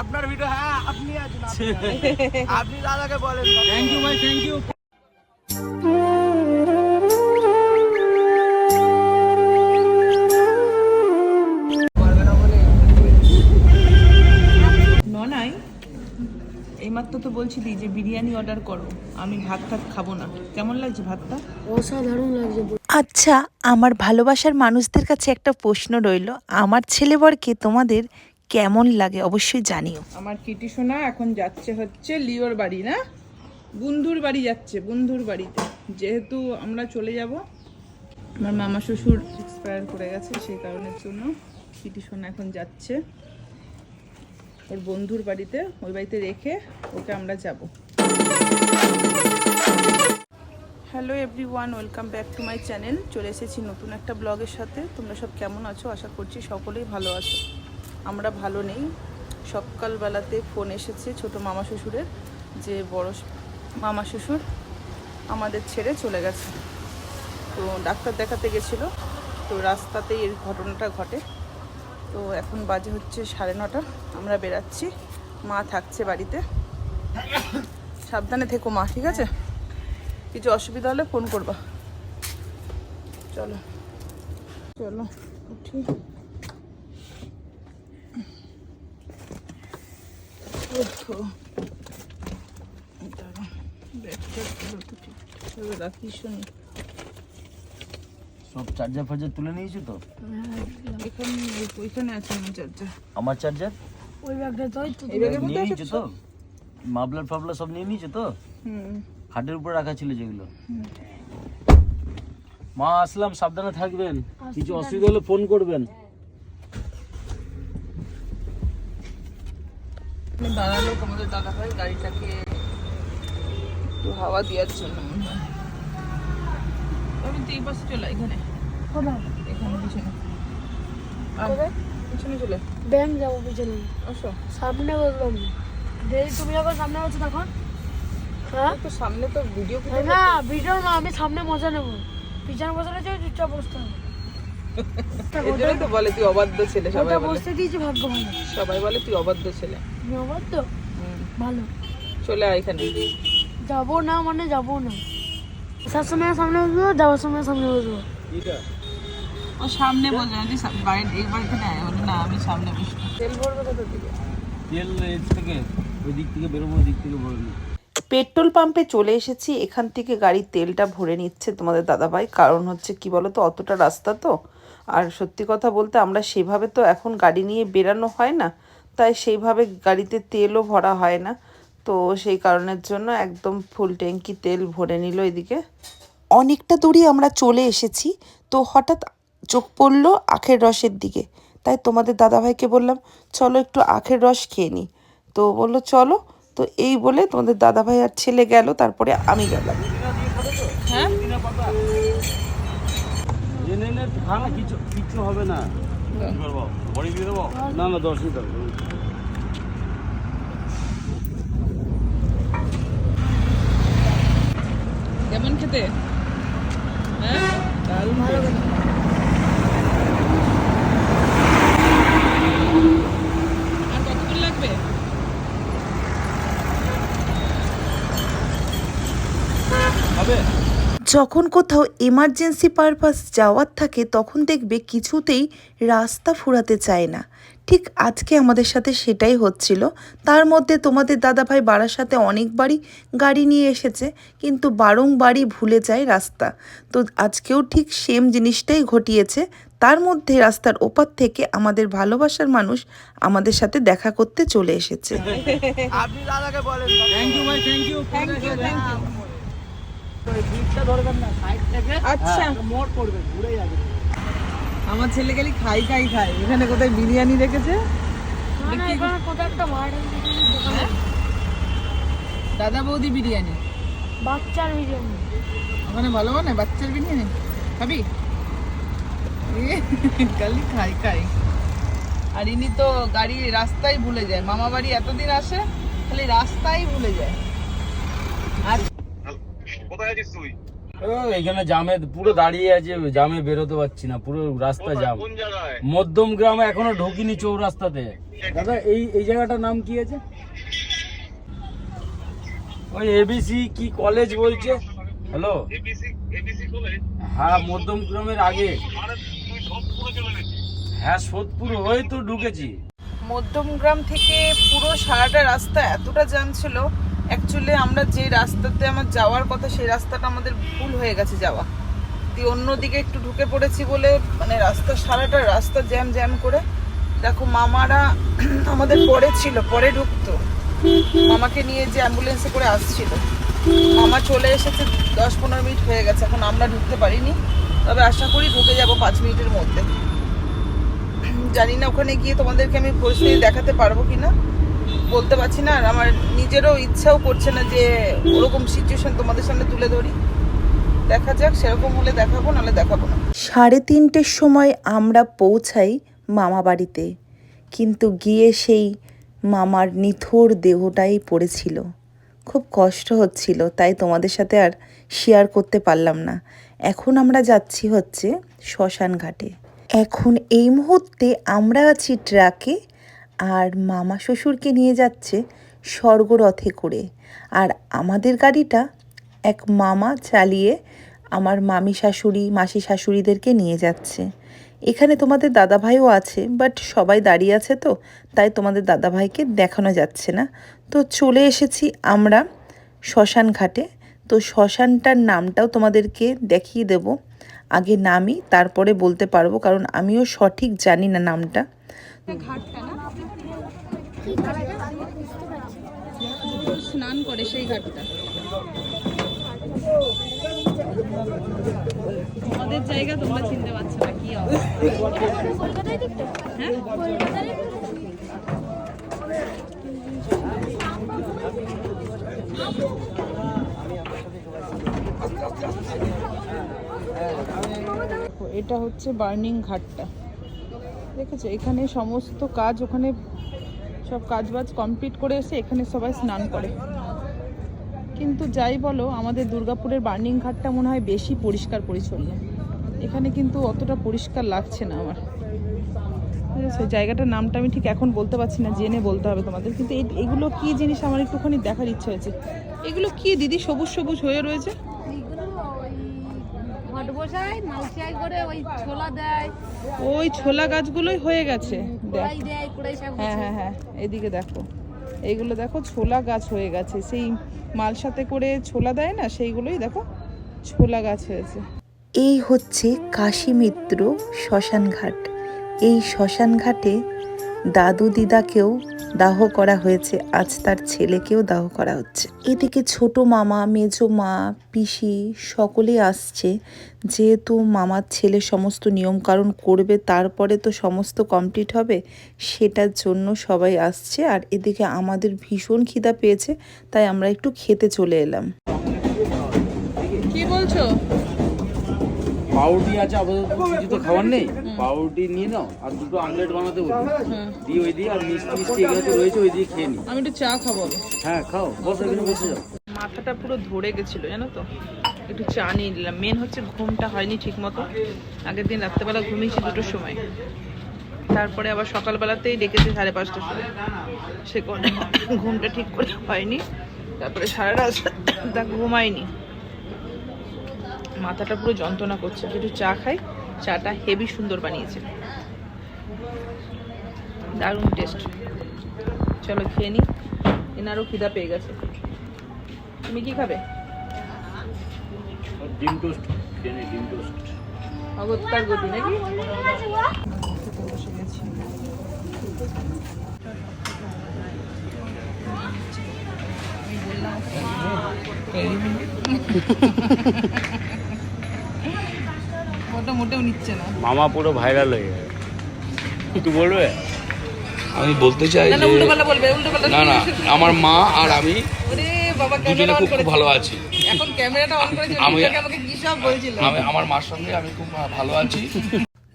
আপনার ভিডিও হ্যাঁ আপনি আছেন আপনি দাদাকে বলেন। থ্যাংক ইউ ভাই থ্যাংক ইউ ননাই এইমাত্র তো বলছিলি যে বিরিয়ানি অর্ডার করো। আমি ভাত টাত খাব না। কেমন লাগছে ভাতটা? অসাধারণ লাগছে আচ্ছা আমার ভালোবাসার মানুষদের কাছে একটা প্রশ্ন রইল। আমার ছেলেবরকে তোমাদের কেমন লাগে অবশ্যই জানিও। আমার কিটি সোনা এখন যাচ্ছে হচ্ছে লিওর বাড়ি, না? বন্ধুর বাড়ি যাচ্ছে, বন্ধুর বাড়িতে। যেহেতু আমরা চলে যাব, আমার মামা শ্বশুর এক্সপায়ার করে গেছে, সেই কারণের জন্য কিটি সোনা এখন যাচ্ছে ওর বন্ধুর বাড়িতে, ওই বাড়িতে রেখে ওকে আমরা যাব। Hello everyone welcome back to my channel চলে এসেছি নতুন একটা ব্লগের সাথে। তোমরা সব কেমন আছো? আশা করছি সকলেই ভালো আছো। আমরা ভালো নেই। সকালবেলাতে ফোন এসেছে ছোট মামা শ্বশুরের যে বড় মামা শ্বশুর আমাদের ছেড়ে চলে গেছে। তো ডাক্তার দেখাতে গেছিল। তো রাস্তাতেই এর ঘটনাটা ঘটে। তো এখন বাজে হচ্ছে সাড়ে নটা। আমরা বেরাচ্ছি। মা থাকছে বাড়িতে। সাবধানে থেকো মা, ঠিক আছে? কিছু অসুবিধা হলে ফোন করবা। চলো। চলো, উঠি ওঠো দাঁড়া, ব্যাগটা খুলো তো ঠিকঠাকভাবে রাখিস নি। সব চার্জার ফার্জার তুলে নিয়েছো তো? এখানে আছে আমার চার্জার আমার চার্জার ওই ব্যাগটা তো এই ব্যাগের মধ্যে নিয়ে আছে নিয়েছো তো? মাবলার ফাবলার সব নিয়ে নিয়েছো তো? হুম। খাটের উপরে রাখা ছিল যেগুলো। মা আসলাম সাবধানে থাকবেন। কিছু অসুবিধা হলে ফোন করবেন। দাঁড়াল আমাদের দাদা ভাই গাড়িটাকে একটু হাওয়া দেওয়ার জন্য। আমি তো এই পাশে চলে এখানে। এখানে পিছনে। পিছনে চলে। ব্যাংক যাব পিছনে। আসো। সামনে বসলাম দেরি তুমি যখন সামনে বসছো তখন? হ্যাঁ? তো সামনে তো ভিডিও না ভিডিও না আমি সামনে মজা নেব। পিছনে বসে রয়েছে চুপচাপ বসতে হবে। এই তো বলে তুই অবাধ্য ছেলে। সবাই ওটা বসতে দিয়েছি ভাগ্য ভালো সবাই বলে তুই অবাধ্য ছেলে। তুমি আমার ভালো। চলে আয় এখানে। যাব না মানে যাব না। আসার সময় সামনে বসবো যাওয়ার সময় সামনে বসবো। ও সামনে বলছে না তুই বাইরে একবার এখানে আয় বলে না আমি সামনে বসবো। তেল ভরবে কোথা থেকে? তেল এর থেকে ওই দিক থেকে বেরোবো ওই দিক থেকে ভরে নিই। পেট্রোল পাম্পে চলে এসেছি, এখান থেকে গাড়ির তেলটা ভরে নিচ্ছে তোমাদের দাদাভাই। কারণ হচ্ছে কি বলো তো অতটা রাস্তা তো। আর সত্যি কথা বলতে আমরা সেভাবে তো এখন গাড়ি নিয়ে বেরানো হয় না, তাই সেইভাবে গাড়িতে তেলও ভরা হয় না। তো সেই কারণের জন্য একদম ফুল ট্যাঙ্কি তেল ভরে নিল এদিকে। অনেকটা দূরই আমরা চলে এসেছি, তো হঠাৎ চোখ পড়ল আখের রসের দিকে। তাই তোমাদের দাদাভাইকে বললাম, চলো একটু আখের রস খেয়ে নিই তো বলল, চলো। তো এই বলে তোমাদের দাদাভাই আর ছেলে গেল তারপরে আমি গেলাম। হ্যাঁ? খা কিছু হবে না। না না দশ কেমন খেতে? হ্যাঁ? দারুণ খেতে। আর কতক্ষণ লাগবে হবে যখন কোথাও এমার্জেন্সি পারপাস যাওয়ার থাকে তখন দেখবে কিছুতেই রাস্তা ফুরাতে চায় না। ঠিক আজকে আমাদের সাথে সেটাই হচ্ছিল। তার মধ্যে তোমাদের দাদাভাই বাড়ার বারাসাতে অনেকবারই গাড়ি নিয়ে এসেছে কিন্তু বারংবারই ভুলে যায় রাস্তা। তো আজকেও ঠিক সেম জিনিসটাই ঘটিয়েছে। তার মধ্যে রাস্তার ওপার থেকে আমাদের ভালোবাসার মানুষ আমাদের সাথে দেখা করতে চলে এসেছে। আপনি দাদাকে বলেন। থ্যাংক ইউ ভাই thank you thank you thank you দিকটা ধরবেন না সাইড থেকে আচ্ছা। মোড় পড়বে ঘুরে যাবে। আমার ছেলে খালি খাই খাই খাই। এখানে কোথায় বিরিয়ানি রেখেছে? দোকানে দাদা বৌদি বিরিয়ানি? বাচ্চার বিরিয়ানি। ওখানে ভালো বানায়? বাচ্চার বিরিয়ানি? খাবি এ, খালি খাই খাই। আর ইনি তো গাড়ি রাস্তায় ভুলে যায়। মামা বাড়ি এতদিন আসে খালি রাস্তায় ভুলে যায়। আর আছিস তুই? ও, এখানে জামে পুরো দাঁড়িয়ে আছে জামে বেরোতে পারছি না পুরো রাস্তা জাম। মধ্যম গ্রামে এখনও ঢুকিনি চৌরাস্তাতে। দাদা এই এই জায়গাটার নাম কি আছে? ওই এবিসি কি কলেজ বলছে? হ্যালো হ্যাঁ মধ্যম গ্রামের আগে। হ্যাঁ সোদপুর হয়ে তো ঢুকেছি। মধ্যমগ্রাম থেকে পুরো সারাটা রাস্তা এতটা জ্যাম ছিল অ্যাকচুয়ালি আমরা যে রাস্তাতে আমার যাওয়ার কথা, সেই রাস্তাটা আমাদের ভুল হয়ে গেছে যাওয়া। দিয়ে অন্যদিকে একটু ঢুকে পড়েছি বলে মানে রাস্তা, সারাটা রাস্তা জ্যাম জ্যাম করে। দেখো, মামারা আমাদের পরে ছিল, পরে ঢুকতো। মামাকে নিয়ে যে অ্যাম্বুলেন্সে করে আসছিল। মামা চলে এসেছে, দশ পনেরো মিনিট হয়ে গেছে, এখন আমরা ঢুকতে পারিনি। তবে আশা করি ঢুকে যাব পাঁচ মিনিটের মধ্যে। জানি না ওখানে গিয়ে তোমাদেরকে আমি পরিস্থিতি দেখাতে পারব কিনা। বলতে পারছি না আর আমার নিজেরও ইচ্ছাও করছে না যে ওরকম সিচুয়েশন তোমাদের সামনে তুলে ধরি। দেখা যাক, সেরকম হলে দেখাবো, নাহলে দেখাবো না। সাড়ে তিনটের সময় আমরা পৌঁছাই মামা বাড়িতে। কিন্তু গিয়ে সেই মামার নিথর দেহটাই পড়েছিল। খুব কষ্ট হচ্ছিল, তাই তোমাদের সাথে আর শেয়ার করতে পারলাম না। এখন আমরা যাচ্ছি হচ্ছে শ্মশান ঘাটে এখন এই মুহূর্তে আমরা আছি ট্রাকে আর মামা শ্বশুরকে নিয়ে যাচ্ছে স্বর্গরথে করে। আর আমাদের গাড়িটা এক মামা চালিয়ে আমার মামি শাশুড়ি, মাসি শাশুড়িদেরকে নিয়ে যাচ্ছে। এখানে তোমাদের দাদাভাইও আছে বাট সবাই দাঁড়িয়ে আছে তো, তাই তোমাদের দাদাভাইকে দেখানো যাচ্ছে না। তো চলে এসেছি আমরা শ্মশান ঘাটে। তো শ্মশানটার নামটাও তোমাদেরকে দেখিয়ে দেব। আগে নামি তারপরে বলতে পারব, কারণ আমিও সঠিক জানি না নামটা। স্নান করে সেই ঘাটটা। আমাদের জায়গা তোমরা চিনতে পারছ না, কি অবস্থা। এটা হচ্ছে বার্নিং ঘাটটা। দেখেছ এখানে সমস্ত কাজ, ওখানে সব কাজবাজ কমপ্লিট করে এসে এখানে সবাই স্নান করে। কিন্তু যাই বলো, আমাদের দুর্গাপুরের বার্নিং ঘাটটা মনে হয় বেশি পরিষ্কার পরিচ্ছন্ন। এখানে কিন্তু অতটা পরিষ্কার লাগছে না আমার। ঠিক আছে, জায়গাটার নামটা আমি ঠিক এখন বলতে পারছি না, জেনে বলতে হবে তোমাদের। কিন্তু এগুলো কি জিনিস আমার একটুখানি দেখার ইচ্ছা হয়েছে। এগুলো কি দিদি? সবুজ সবুজ হয়ে রয়েছে? ঘট বসায় মালচিয়াই করে ওই ছোলা দেয়। ওই ছোলা গাছগুলোই হয়ে গেছে। হ্যাঁ হ্যাঁ হ্যাঁ এদিকে দেখো। এইগুলো দেখো ছোলা গাছ হয়ে গেছে। সেই মাল সাথে করে ছোলা দেয় না সেইগুলোই দেখো ছোলা গাছ হয়েছে। এই হচ্ছে কাশীমিত্র শ্মশান ঘাট এই শ্মশান ঘাটে দাদু দিদাকেও দাহ করা হয়েছে, আজ তার ছেলেকেও দাহ করা হচ্ছে। এদিকে ছোট মামা, মেজো মা, পিসি সকলেই আসছে। যেহেতু মামার ছেলে সমস্ত নিয়মকানুন করবে, তারপরে তো সমস্ত কমপ্লিট হবে, সেটার জন্য সবাই আসছে। আর এদিকে আমাদের ভীষণ খিদা পেয়েছে, তাই আমরা একটু খেতে চলে এলাম। কি বলছো? পাউরুটি আছে আপাতত কিছু তো খাবার নেই? পাউরুটি নিয়ে নাও আর দুটো আমলেট বানাতে বলি দিয়ে ওই দিয়ে আর মিষ্টি মিষ্টি এগুলো তো রয়েছে ওই দিয়ে খেয়ে নি আমি একটু চা খাব হ্যাঁ খাও বসো এখানে বসে যাও। মাথাটা পুরো ধরে গেছিল জানো তো? একটু চা নিয়ে নিলাম। মেন হচ্ছে ঘুমটা হয়নি ঠিক মতো আগের দিন রাত্রেবেলা ঘুমিয়েছি দুটোর সময়। তারপরে আবার সকালবেলাতেই ডেকেছে সাড়ে পাঁচটার সময়। সে করে ঘুমটা ঠিক করে হয়নি। তারপরে সারা রাত ঘুমায়নি। মাথাটা পুরো যন্ত্রণা করছে। একটু চা খাই চাটা হেভি সুন্দর বানিয়েছে। দারুণ টেস্ট চলো খেয়ে নিই এনারও খিদা পেয়ে গেছে। তুমি কি খাবে? ডিম টোস্ট খেয়ে ডিম টোস্ট অগত্যার গতি নাকি? বসে গেছি বললাম মোটেও নিচ্ছে না। মামা পুরো ভাইরাল হয়ে গেছে। একটু বলবে? আমি বলতে চাই যে না না আমার মা আর আমি দুজনে খুব খুব ভালো আছি। এখন ক্যামেরাটা অন করেছে আমি- আমি আমাকে কি সব বলছিল? আমি আমার মার সঙ্গে আমি খুব ভালো আছি।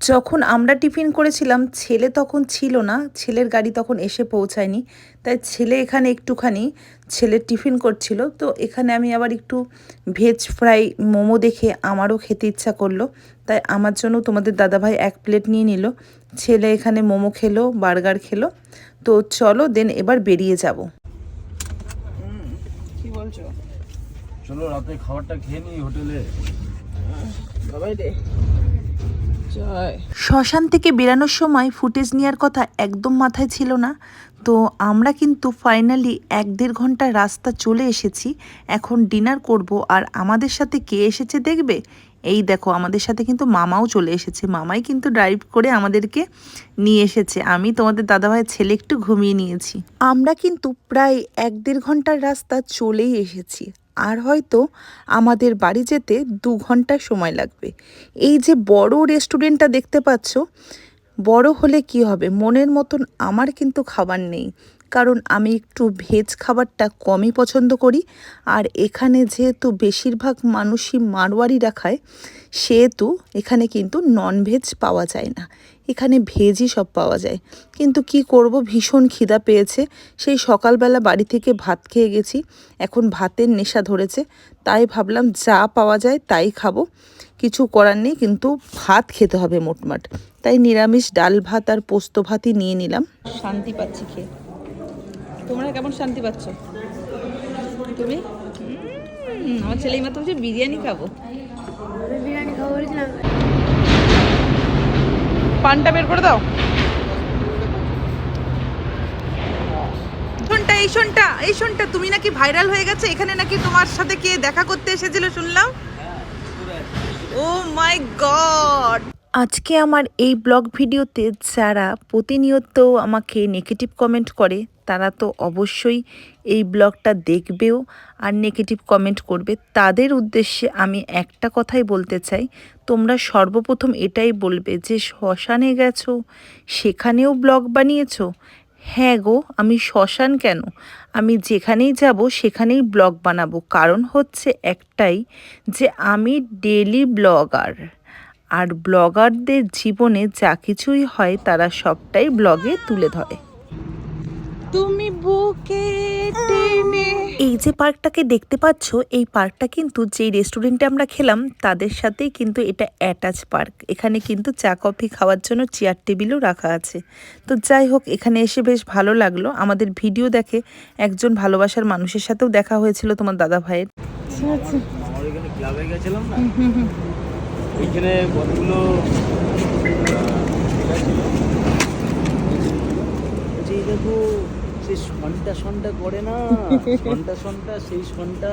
যখন আমরা টিফিন করেছিলাম ছেলে তখন ছিল না ছেলের গাড়ি তখন এসে পৌঁছায়নি। তাই ছেলে এখানে একটুখানি ছেলের টিফিন করছিল। তো এখানে আমি আবার একটু ভেজ ফ্রাই মোমো দেখে আমারও খেতে ইচ্ছা করল। তাই আমার জন্য তোমাদের দাদাভাই এক প্লেট নিয়ে নিল। ছেলে এখানে মোমো খেলো বার্গার খেলো। তো চলো দেন এবার বেরিয়ে যাব। কি বলছো? চলো রাতে খাবারটা খেয়ে নিই হোটেলে। বাবাই রে। শ্মশান থেকে বেরানোর সময় ফুটেজ নেওয়ার কথা একদম মাথায় ছিল না। তো আমরা কিন্তু ফাইনালি এক দেড় ঘণ্টার রাস্তা চলে এসেছি। এখন ডিনার করব আর আমাদের সাথে কে এসেছে দেখবে? এই দেখো, আমাদের সাথে কিন্তু মামাও চলে এসেছে। মামাই কিন্তু ড্রাইভ করে আমাদেরকে নিয়ে এসেছে। আমি তোমাদের দাদাভাইয়ের ছেলে একটু ঘুমিয়ে নিয়েছি। আমরা কিন্তু প্রায় এক দেড় ঘণ্টার রাস্তা চলেই এসেছি। আর হয়তো আমাদের বাড়ি যেতে দু ঘণ্টা সময় লাগবে। এই যে বড় রেস্টুরেন্টটা দেখতে পাচ্ছ বড় হলে কি হবে? মনের মতন আমার কিন্তু খাবার নেই। কারণ আমি একটু ভেজ খাবারটা কমই পছন্দ করি। আর এখানে যেহেতু বেশিরভাগ মানুষই মারোয়ারিরা খায় সেহেতু এখানে কিন্তু ননভেজ পাওয়া যায় না। এখানে ভেজই সব পাওয়া যায়। কিন্তু কি করব? ভীষণ খিদা পেয়েছে। সেই সকালবেলা বাড়ি থেকে ভাত খেয়ে গেছি। এখন ভাতের নেশা ধরেছে। তাই ভাবলাম যা পাওয়া যায় তাই খাব। কিছু করার নেই, কিন্তু ভাত খেতে হবে মোটমাট। তাই নিরামিষ ডাল ভাত আর পোস্ত ভাতই নিয়ে নিলাম। শান্তি পাচ্ছি খেয়ে। তোমরা কেমন শান্তি পাচ্ছ? তুমি? আমার ছেলে মাত্র বলছে বিরিয়ানি খাব। বিরিয়ানি খাব পানটা বের করে দাও। শোনটা এই শোনটা এই শোনটা তুমি নাকি ভাইরাল হয়ে গেছে? এখানে নাকি তোমার সাথে কে দেখা করতে এসেছিল শুনলাম? Oh my God! আজকে আমার এই ব্লগ ভিডিওতে যারা প্রতিনিয়ত আমাকে নেগেটিভ কমেন্ট করে। তারা তো অবশ্যই এই ব্লগটা দেখবেও আর নেগেটিভ কমেন্ট করবে। তাদের উদ্দেশ্যে আমি একটা কথাই বলতে চাই, তোমরা সর্বপ্রথম এটাই বলবে যে, শ্মশানে গেছো, সেখানেও ব্লগ বানিয়েছো? হ্যাঁ গো, আমি শ্মশান কেন? আমি যেখানেই যাব, সেখানেই ব্লগ বানাবো। কারণ হচ্ছে একটাই যে, আমি ডেলি ব্লগার আর ব্লগারদের জীবনে যা কিছুই হয়, তারা সবটাই ব্লগে তুলে ধরে। তুমি বুকে টেনে। এই যে পার্কটাকে দেখতে পাচ্ছ এই পার্কটা কিন্তু যেই রেস্টুরেন্টে আমরা খেলাম তাদের সাথেই কিন্তু এটা অ্যাটাচ পার্ক। এখানে কিন্তু চা কফি খাওয়ার জন্য চেয়ার টেবিলও রাখা আছে। তো যাই হোক এখানে এসে বেশ ভালো লাগল। আমাদের ভিডিও দেখে একজন ভালোবাসার মানুষের সাথেও দেখা হয়েছিল তোমার দাদা ভাইয়ের। আমার এখানে ক্লাবে গেছিলাম না? এইখানে কতগুলো দেখো সনটা সনটা করে না সনটা সনটা সেই সনটা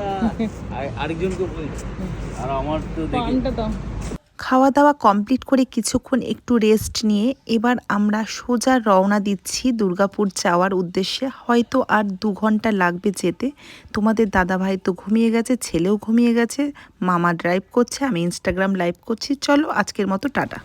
আর- আরেকজনকে বলছে আর আমার তো দেখে খাওয়া দাওয়া কমপ্লিট করে কিছুক্ষণ একটু রেস্ট নিয়ে এবার আমরা সোজা রওনা দিচ্ছি দুর্গাপুর যাওয়ার উদ্দেশ্যে। হয়তো আর দু ঘণ্টা লাগবে যেতে। তোমাদের দাদাভাই তো ঘুমিয়ে গেছে ছেলেও ঘুমিয়ে গেছে মামা ড্রাইভ করছে আমি ইনস্টাগ্রাম লাইভ করছি। চলো আজকের মতো টাটা।